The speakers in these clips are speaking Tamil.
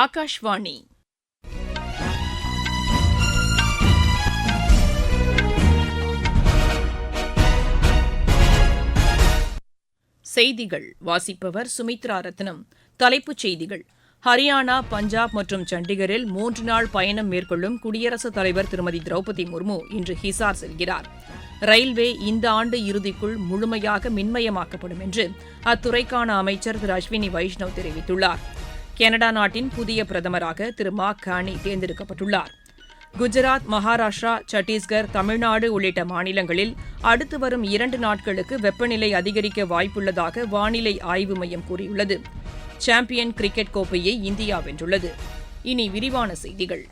ஆகாஷ்வாணி. செய்திகள் வாசிப்பவர் சுமித்ரா ரத்னம். தலைப்புச் செய்திகள். ஹரியானா பஞ்சாப் மற்றும் சண்டிகரில் மூன்று நாள் பயணம் மேற்கொள்ளும் குடியரசுத் தலைவர் திருமதி திரௌபதி முர்மு இன்று ஹிசார் செல்கிறார். ரயில்வே இந்த ஆண்டு இறுதிக்குள் முழுமையாக மின்மயமாக்கப்படும் என்று அத்துறைக்கான அமைச்சர் திரு அஸ்வினி வைஷ்ணவ் தெரிவித்துள்ளார். கனடா நாட்டின் புதிய பிரதமராக திரு மா கானி தேர்ந்தெடுக்கப்பட்டுள்ளார். குஜராத் மகாராஷ்டிரா சத்தீஸ்கர் தமிழ்நாடு உள்ளிட்ட மாநிலங்களில் அடுத்து வரும் இரண்டு நாட்களுக்கு வெப்பநிலை அதிகரிக்க வாய்ப்புள்ளதாக வானிலை ஆய்வு மையம் கூறியுள்ளது. சாம்பியன் கிரிக்கெட் கோப்பையை இந்தியா வென்றுள்ளது. இனி விரிவான செய்திகள்.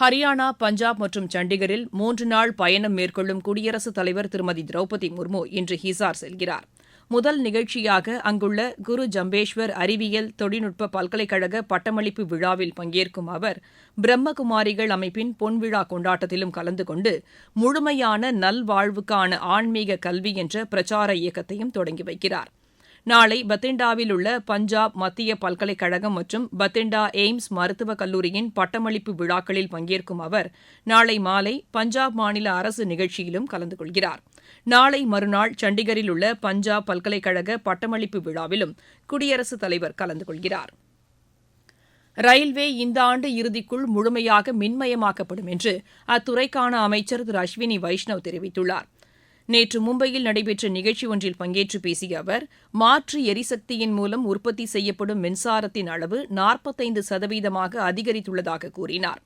ஹரியானா பஞ்சாப் மற்றும் சண்டிகரில் மூன்று நாள் பயணம் மேற்கொள்ளும் குடியரசுத் தலைவர் திருமதி திரௌபதி முர்மு இன்று ஹிசார் செல்கிறார். முதல் நிகழ்ச்சியாக அங்குள்ள குரு ஜம்பேஸ்வர் அறிவியல் தொழில்நுட்ப பல்கலைக்கழக பட்டமளிப்பு விழாவில் பங்கேற்கும் அவர் பிரம்மகுமாரிகள் அமைப்பின் பொன்விழா கொண்டாட்டத்திலும் கலந்து கொண்டு முழுமையான நல்வாழ்வுக்கான ஆன்மீக கல்வி என்ற பிரச்சார இயக்கத்தையும் தொடங்கி வைக்கிறார். நாளை பத்திண்டாவில் உள்ள பஞ்சாப் மத்திய பல்கலைக்கழகம் மற்றும் பத்திண்டா எய்ம்ஸ் மருத்துவக் கல்லூரியின் பட்டமளிப்பு விழாக்களில் பங்கேற்கும் அவர் நாளை மாலை பஞ்சாப் மாநில அரசு நிகழ்ச்சியிலும் கலந்து கொள்கிறார். நாளை மறுநாள் சண்டிகரில் உள்ள பஞ்சாப் பல்கலைக்கழக பட்டமளிப்பு விழாவிலும் குடியரசுத் தலைவர் கலந்து கொள்கிறார். ரயில்வே இந்த ஆண்டு இறுதிக்குள் முழுமையாக மின்மயமாக்கப்படும் என்று அத்துறைக்கான அமைச்சர் திரு அஸ்வினி வைஷ்ணவ் தெரிவித்துள்ளார். நேற்று மும்பையில் நடைபெற்ற நிகழ்ச்சி ஒன்றில் பங்கேற்று பேசிய அவர் மாற்று எரிசக்தியின் மூலம் உற்பத்தி செய்யப்படும் மின்சாரத்தின் அளவு நாற்பத்தைந்து சதவீதமாக அதிகரித்துள்ளதாக கூறினார்.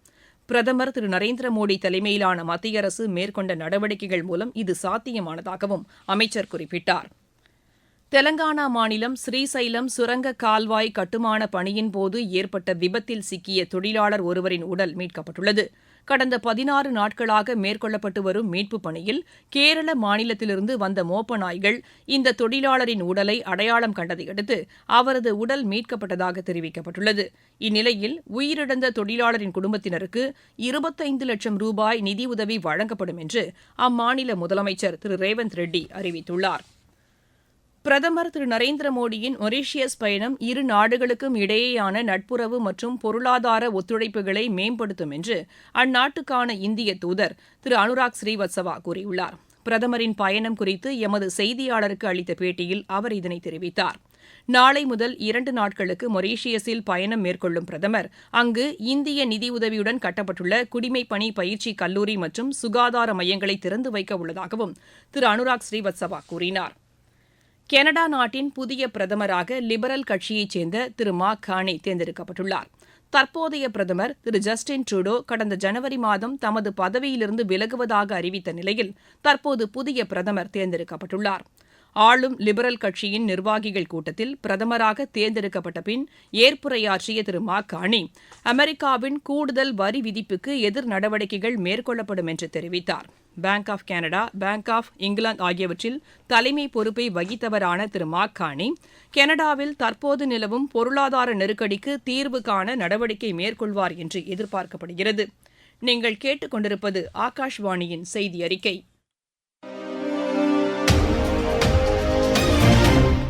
பிரதமர் திரு நரேந்திர மோடி தலைமையிலான மத்திய அரசு மேற்கொண்ட நடவடிக்கைகள் மூலம் இது சாத்தியமானதாகவும் அமைச்சர் குறிப்பிட்டார். தெலங்கானா மாநிலம் ஸ்ரீசைலம் சுரங்க கால்வாய் கட்டுமான பணியின் போது ஏற்பட்ட விபத்தில் சிக்கிய தொழிலாளர் ஒருவரின் உடல் மீட்கப்பட்டுள்ளது. கடந்த பதினாறு நாட்களாக மேற்கொள்ளப்பட்டு வரும் மீட்புப் பணியில் கேரள மாநிலத்திலிருந்து வந்த மோப்ப நாய்கள் இந்த தொழிலாளரின் உடலை அடையாளம் கண்டதையடுத்து அவரது உடல் மீட்கப்பட்டதாக தெரிவிக்கப்பட்டுள்ளது. இந்நிலையில் உயிரிழந்த தொழிலாளரின் குடும்பத்தினருக்கு இருபத்தைந்து லட்சம் ரூபாய் நிதியுதவி வழங்கப்படும் என்று அம்மாநில முதலமைச்சர் திரு. ரேவந்த் ரெட்டி அறிவித்துள்ளார். பிரதமர் திரு நரேந்திர மோடியின் மொரீஷியஸ் பயணம் இரு நாடுகளுக்கும் இடையேயான நட்புறவு மற்றும் பொருளாதார ஒத்துழைப்புகளை மேம்படுத்தும் என்று அந்நாட்டுக்கான இந்திய தூதர் திரு அனுராக் ஸ்ரீவத்சவா கூறியுள்ளார். பிரதமரின் பயணம் குறித்து எமது செய்தியாளருக்கு அளித்த பேட்டியில் அவர் இதனை தெரிவித்தார். நாளை முதல் இரண்டு நாட்களுக்கு மொரீஷியஸில் பயணம் மேற்கொள்ளும் பிரதமர் அங்கு இந்திய நிதியுதவியுடன் கட்டப்பட்டுள்ள குடிமைப்பணி பயிற்சி கல்லூரி மற்றும் சுகாதார மையங்களை திறந்து வைக்க உள்ளதாகவும் திரு அனுராக் ஸ்ரீவத்சவா கூறினார். கனடா நாட்டின் புதிய பிரதமராக லிபரல் கட்சியைச் சேர்ந்த திரு மா கானே தேர்ந்தெடுக்கப்பட்டுள்ளார். தற்போதைய பிரதமர் திரு ஜஸ்டின் ட்ரூடோ கடந்த ஜனவரி மாதம் தமது பதவியிலிருந்து விலகுவதாக அறிவித்த நிலையில் தற்போது புதிய பிரதமர் தேர்ந்தெடுக்கப்பட்டுள்ளாா் ஆளும் லிபரல் கட்சியின் நிர்வாகிகள் கூட்டத்தில் பிரதமராக தேர்ந்தெடுக்கப்பட்ட பின் ஏற்புரையாற்றிய திரு மாக்கானி அமெரிக்காவின் கூடுதல் வரி விதிப்புக்கு எதிர் நடவடிக்கைகள் மேற்கொள்ளப்படும் என்று தெரிவித்தார். Bank of Canada bank of England ஆகியவற்றில் தலைமை பொறுப்பை வகித்தவரான திரு மாக்கானி கனடாவில் தற்போது நிலவும் பொருளாதார நெருக்கடிக்கு தீர்வு காண நடவடிக்கை மேற்கொள்வார் என்று எதிர்பார்க்கப்படுகிறது. நீங்கள் கேட்டுக்கொண்டிருப்பது ஆகாஷ்வாணியின் செய்தி அறிக்கை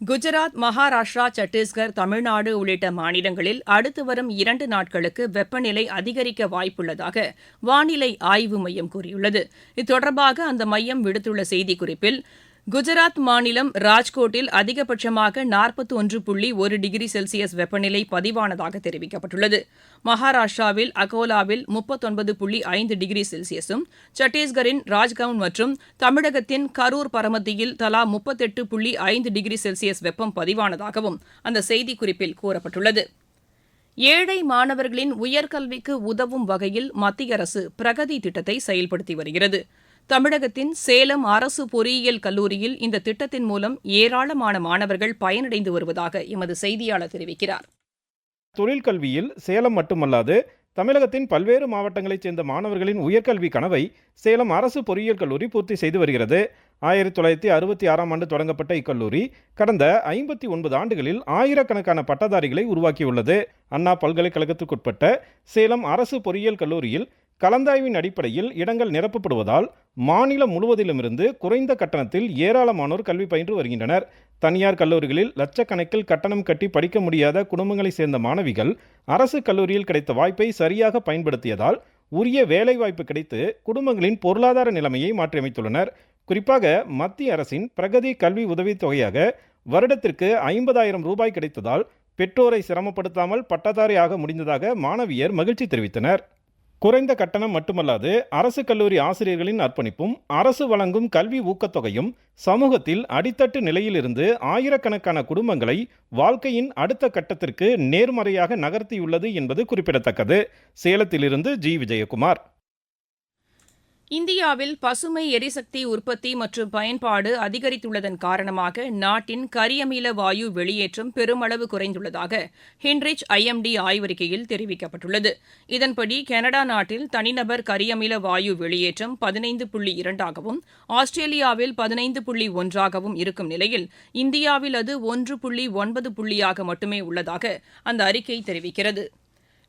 குஜராத் மகாராஷ்டிரா சத்தீஸ்கர் தமிழ்நாடு உள்ளிட்ட மாநிலங்களில் அடுத்து வரும் இரண்டு நாட்களுக்கு வெப்பநிலை அதிகரிக்க வாய்ப்புள்ளதாக வானிலை ஆய்வு மையம் கூறியுள்ளது. இது தொடர்பாக அந்த மையம் விடுத்துள்ள செய்திக்குறிப்பில் குஜராத் மாநிலம் ராஜ்கோட்டில் அதிகபட்சமாக நாற்பத்தி ஒன்று புள்ளி ஒரு டிகிரி செல்சியஸ் வெப்பநிலை பதிவானதாக தெரிவிக்கப்பட்டுள்ளது. மகாராஷ்டிராவில் அகோலாவில் முப்பத்தொன்பது புள்ளி ஐந்து டிகிரி செல்சியஸும் சத்தீஸ்கரின் ராஜ்கவுன் மற்றும் தமிழகத்தின் கரூர் பரமத்தியில் தலா முப்பத்தெட்டு புள்ளி ஐந்து டிகிரி செல்சியஸ் வெப்பம் பதிவானதாகவும் அந்த செய்திக்குறிப்பில் கூறப்பட்டுள்ளது. ஏழை மாணவர்களின் உயர்கல்விக்கு உதவும் வகையில் மத்திய அரசு பிரகதி திட்டத்தை செயல்படுத்தி வருகிறது. தமிழகத்தின் சேலம் அரசு பொறியியல் கல்லூரியில் இந்த திட்டத்தின் மூலம் ஏராளமான மாணவர்கள் பயனடைந்து வருவதாக எமது செய்தியாளர் தெரிவிக்கிறார். தொழில் கல்வியில் சேலம் மட்டுமல்லாது தமிழகத்தின் பல்வேறு மாவட்டங்களைச் சேர்ந்த மாணவர்களின் உயர்கல்வி கனவை சேலம் அரசு பொறியியல் கல்லூரி பூர்த்தி செய்து வருகிறது. ஆயிரத்தி தொள்ளாயிரத்தி அறுபத்தி ஆறாம் ஆண்டு தொடங்கப்பட்ட இக்கல்லூரி கடந்த ஐம்பத்தி ஒன்பது ஆண்டுகளில் ஆயிரக்கணக்கான பட்டதாரிகளை உருவாக்கியுள்ளது. அண்ணா பல்கலைக்கழகத்துக்குட்பட்ட சேலம் அரசு பொறியியல் கல்லூரியில் கலந்தாய்வின் அடிப்படையில் இடங்கள் நிரப்பப்படுவதால் மாநிலம் முழுவதிலுமிருந்து குறைந்த கட்டணத்தில் ஏராளமானோர் கல்வி பயின்று வருகின்றனர். தனியார் கல்லூரிகளில் லட்சக்கணக்கில் கட்டணம் கட்டி படிக்க முடியாத குடும்பங்களைச் சேர்ந்த மாணவிகள் அரசு கல்லூரியில் கிடைத்த வாய்ப்பை சரியாக பயன்படுத்தியதால் உரிய வேலைவாய்ப்பு கிடைத்து குடும்பங்களின் பொருளாதார நிலைமையை மாற்றியமைத்துள்ளனர். குறிப்பாக மத்திய அரசின் பிரகதி கல்வி உதவித்தொகையாக வருடத்திற்கு ஐம்பதாயிரம் ரூபாய் கிடைத்ததால் பெற்றோரை சிரமப்படுத்தாமல் பட்டதாரி ஆக முடிந்ததாக மாணவியர் மகிழ்ச்சி தெரிவித்தனர். குறைந்த கட்டணம் மட்டுமல்லாது அரசு கல்லூரி ஆசிரியர்களின் அர்ப்பணிப்பும் அரசு வழங்கும் கல்வி ஊக்கத்தொகையும் சமூகத்தில் அடித்தட்டு நிலையிலிருந்து ஆயிரக்கணக்கான குடும்பங்களை வாழ்க்கையின் அடுத்த கட்டத்திற்கு நேர்மறையாக நகர்த்தியுள்ளது என்பது குறிப்பிடத்தக்கது. சேலத்திலிருந்து ஜி. விஜயகுமார். இந்தியாவில் பசுமை எரிசக்தி உற்பத்தி மற்றும் பயன்பாடு அதிகரித்துள்ளதன் காரணமாக நாட்டின் கரியமில வாயு வெளியேற்றம் பெருமளவு குறைந்துள்ளதாக ஹின்ரிச் ஐஎம்டி ஆய்வறிக்கையில் தெரிவிக்கப்பட்டுள்ளது. இதன்படி கனடா நாட்டில் தனிநபர் கரியமில வாயு வெளியேற்றம் பதினைந்து புள்ளி இரண்டாகவும் ஆஸ்திரேலியாவில் பதினைந்து புள்ளி ஒன்றாகவும் இருக்கும் நிலையில் இந்தியாவில் அது ஒன்று புள்ளி ஒன்பது புள்ளியாக மட்டுமே உள்ளதாக அந்த அறிக்கை தெரிவிக்கிறது.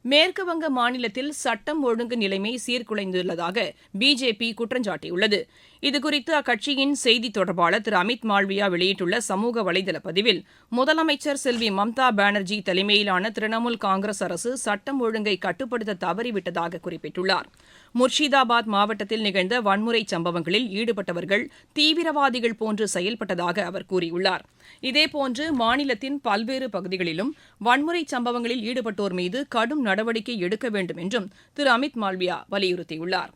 மேற்குவங்க மாநிலத்தில் சட்டம் ஒழுங்கு நிலைமை சீர்குலைந்துள்ளதாக பிஜேபி குற்றஞ்சாட்டியுள்ளது இதுகுறித்து அக்கட்சியின் செய்தி தொடர்பாளர் திரு அமித் மால்வியா வெளியிட்டுள்ள சமூக வலைதள பதிவில் முதலமைச்சர் செல்வி மம்தா பானர்ஜி தலைமையிலான திரிணாமுல் காங்கிரஸ் அரசு சட்டம் ஒழுங்கை கட்டுப்படுத்த தவறிவிட்டதாக குறிப்பிட்டுள்ளார். முர்ஷிதாபாத் மாவட்டத்தில் நிகழ்ந்த வன்முறை சம்பவங்களில் ஈடுபட்டவர்கள் தீவிரவாதிகள் போன்று செயல்பட்டதாக அவர் கூறியுள்ளார். இதேபோன்று மாநிலத்தின் பல்வேறு பகுதிகளிலும் வன்முறை சம்பவங்களில் ஈடுபட்டோர் மீது கடும் நடவடிக்கை எடுக்க வேண்டும் என்றும் திரு அமித் மால்வியா வலியுறுத்தியுள்ளார்.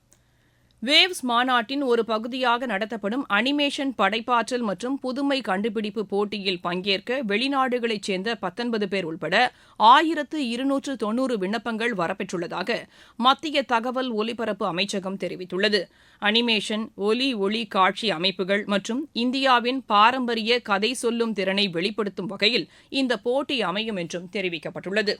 வேவ்ஸ் மாநாட்டின் ஒரு பகுதியாக நடத்தப்படும் அனிமேஷன் படைப்பாற்றல் மற்றும் புதுமை கண்டுபிடிப்பு போட்டியில் பங்கேற்க வெளிநாடுகளைச் சேர்ந்த பத்தொன்பது பேர் உட்பட ஆயிரத்து இருநூற்று தொன்னூறு விண்ணப்பங்கள் வரப்பெற்றுள்ளதாக மத்திய தகவல் ஒலிபரப்பு அமைச்சகம் தெரிவித்துள்ளது. அனிமேஷன் ஒலி ஒளி காட்சி அமைப்புகள் மற்றும் இந்தியாவின் பாரம்பரிய கதை சொல்லும் திறனை வெளிப்படுத்தும் வகையில் இந்த போட்டி அமையும் என்றும் தெரிவிக்கப்பட்டுள்ளது.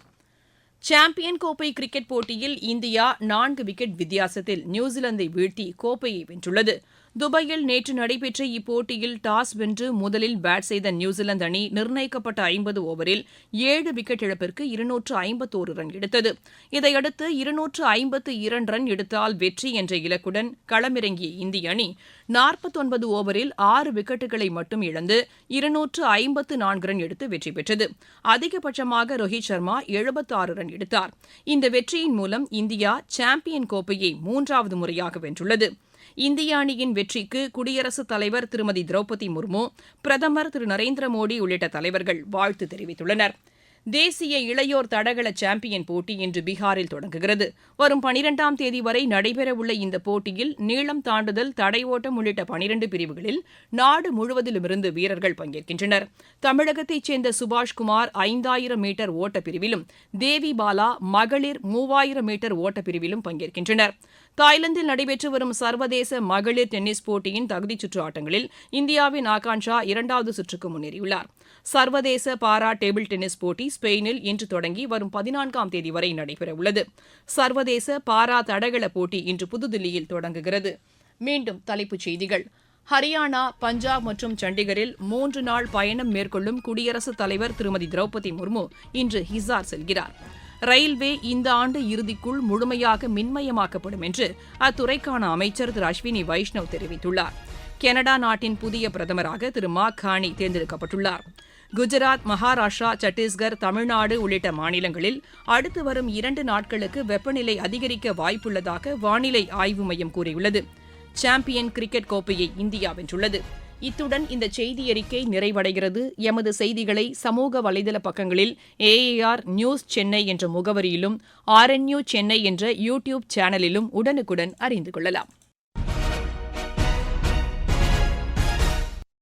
சாம்பியன் கோப்பை கிரிக்கெட் போட்டியில் இந்தியா நான்கு விக்கெட் வித்தியாசத்தில் நியூசிலாந்தை வீழ்த்தி கோப்பையை வென்றுள்ளது. துபாயில் நேற்று நடைபெற்ற இப்போட்டியில் டாஸ் வென்று முதலில் பேட் செய்த நியூசிலாந்து அணி நிர்ணயிக்கப்பட்ட ஐம்பது ஓவரில் ஏழு விக்கெட் இழப்பிற்கு இருநூற்று ஐம்பத்தோரு ரன் எடுத்தது. இதையடுத்து இருநூற்று ஐம்பத்து இரண்டு ரன் எடுத்தால் வெற்றி என்ற இலக்குடன் களமிறங்கிய இந்திய அணி நாற்பத்தொன்பது ஓவரில் ஆறு விக்கெட்டுகளை மட்டும் இழந்து இருநூற்று ஐம்பத்து நான்கு ரன் எடுத்து வெற்றி பெற்றது. அதிகபட்சமாக ரோஹித் சர்மா எழுபத்தாறு ரன் எடுத்தார். இந்த வெற்றியின் மூலம் இந்தியா சாம்பியன் கோப்பையை மூன்றாவது முறையாக வென்றுள்ளது. இந்திய அணியின் வெற்றிக்கு குடியரசுத் தலைவர் திருமதி திரௌபதி முர்மு பிரதமர் திரு நரேந்திர மோடி உள்ளிட்ட தலைவர்கள் வாழ்த்து தெரிவித்துள்ளனர். தேசிய இளையோர் தடகள சாம்பியன் போட்டி இன்று பீகாரில் தொடங்குகிறது. வரும் பனிரெண்டாம் தேதி வரை நடைபெறவுள்ள இந்த போட்டியில் நீளம் தாண்டுதல் தடை ஓட்டம் உள்ளிட்ட பனிரண்டு பிரிவுகளில் நாடு முழுவதிலுமிருந்து வீரர்கள் பங்கேற்கின்றனர். தமிழகத்தைச் சேர்ந்த சுபாஷ்குமார் ஐந்தாயிரம் மீட்டர் ஓட்டப் பிரிவிலும் தேவி பாலா மகளிர் மூவாயிரம் மீட்டர் ஓட்டப் பிரிவிலும் பங்கேற்கின்றனர். தாய்லாந்தில் நடைபெற்று வரும் சர்வதேச மகளிர் டென்னிஸ் போட்டியின் தகுதிச் சுற்று ஆட்டங்களில் இந்தியாவின் ஆகாங்ஷா இரண்டாவது சுற்றுக்கு முன்னேறியுள்ளார். சர்வதேச பாரா டேபிள் டென்னிஸ் போட்டி ஸ்பெயினில் இன்று தொடங்கி வரும் பதினான்காம் தேதி வரை நடைபெறவுள்ளது. சர்வதேச பாரா தடகள போட்டி இன்று புதுதில்லியில் தொடங்குகிறது. மீண்டும் தலைப்புச் செய்திகள். ஹரியானா பஞ்சாப் மற்றும் சண்டிகரில் மூன்று நாள் பயணம் மேற்கொள்ளும் குடியரசுத் தலைவர் திருமதி திரௌபதி முர்மு இன்று ஹிசார் செல்கிறார். ரயில்வே இந்த ஆண்டு இறுதிக்குள் முழுமையாக மின்மயமாக்கப்படும் என்று அத்துறைக்கான அமைச்சர் திரு அஸ்வினி வைஷ்ணவ் தெரிவித்துள்ளார். கனடா நாட்டின் புதிய பிரதமராக திரு மா கானி தேர்ந்தெடுக்கப்பட்டுள்ளார். குஜராத் மகாராஷ்டிரா சத்தீஸ்கர் தமிழ்நாடு உள்ளிட்ட மாநிலங்களில் அடுத்து வரும் இரண்டு நாட்களுக்கு வெப்பநிலை அதிகரிக்க வாய்ப்புள்ளதாக வானிலை ஆய்வு மையம் கூறியுள்ளது. சாம்பியன் கிரிக்கெட் கோப்பையை இந்தியா வென்றுள்ளது. இத்துடன் இந்த செய்தி அறிக்கை நிறைவடைகிறது. எமது செய்திகளை சமூக வலைதள பக்கங்களில் ஏஏஆர் நியூஸ் சென்னை என்ற முகவரியிலும் ஆர்என்யூ சென்னை என்ற யூடியூப் சேனலிலும் உடனுக்குடன் அறிந்து கொள்ளலாம்.